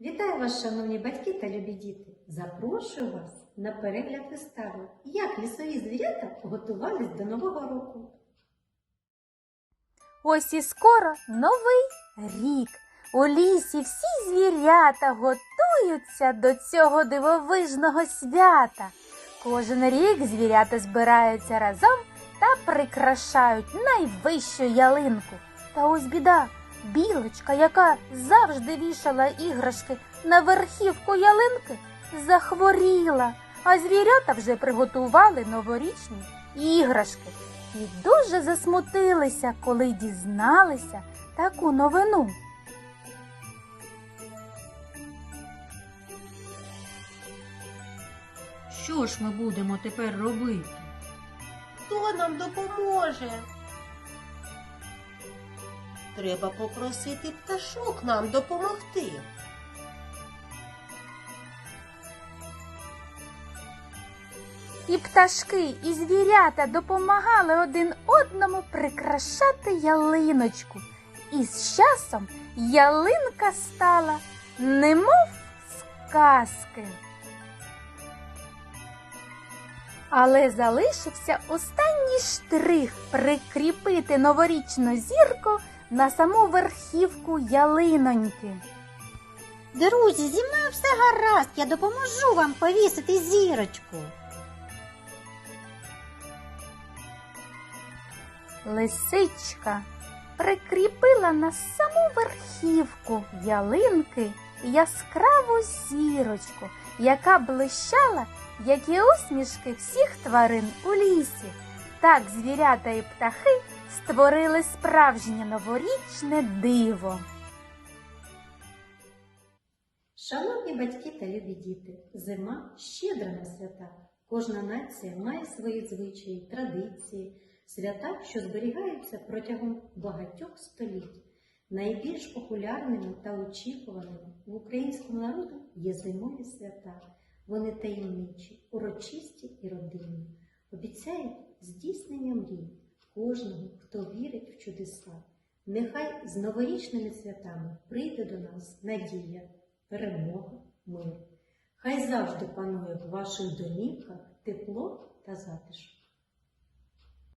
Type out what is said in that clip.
Вітаю вас, шановні батьки та любі діти! Запрошую вас на перегляд вистави, як лісові звірята готувались до Нового року. Ось і скоро новий рік. У лісі всі звірята готуються до цього дивовижного свята. Кожен рік звірята збираються разом та прикрашають найвищу ялинку. Та ось біда, білочка, яка завжди вішала іграшки на верхівку ялинки, захворіла, а звірята вже приготували новорічні іграшки і дуже засмутилися, коли дізналися таку новину. Що ж ми будемо тепер робити? Хто нам допоможе? Треба попросити пташок нам допомогти. І пташки, і звірята допомагали один одному прикрашати ялиночку. І з часом ялинка стала немов з казки. Але залишився останній штрих прикріпити новорічну зірку на саму верхівку ялиноньки. Друзі, зі мною все гаразд, я допоможу вам повісити зірочку. Лисичка прикріпила на саму верхівку ялинки яскраву зірочку, яка блищала, як і усмішки всіх тварин у лісі. Так звірята і птахи створили справжнє новорічне диво. Шановні батьки та любі діти, зима щедра на свята. Кожна нація має свої звичаї, традиції, свята, що зберігаються протягом багатьох століть. Найбільш популярними та очікуваними в українському народу є зимові свята. Вони таємничі, урочисті і родинні, обіцяють здійснення мрій кожного, хто вірить в чудеса. Нехай з новорічними святами прийде до нас надія, перемога, мир. Хай завжди панує в ваших домівках тепло та затишок.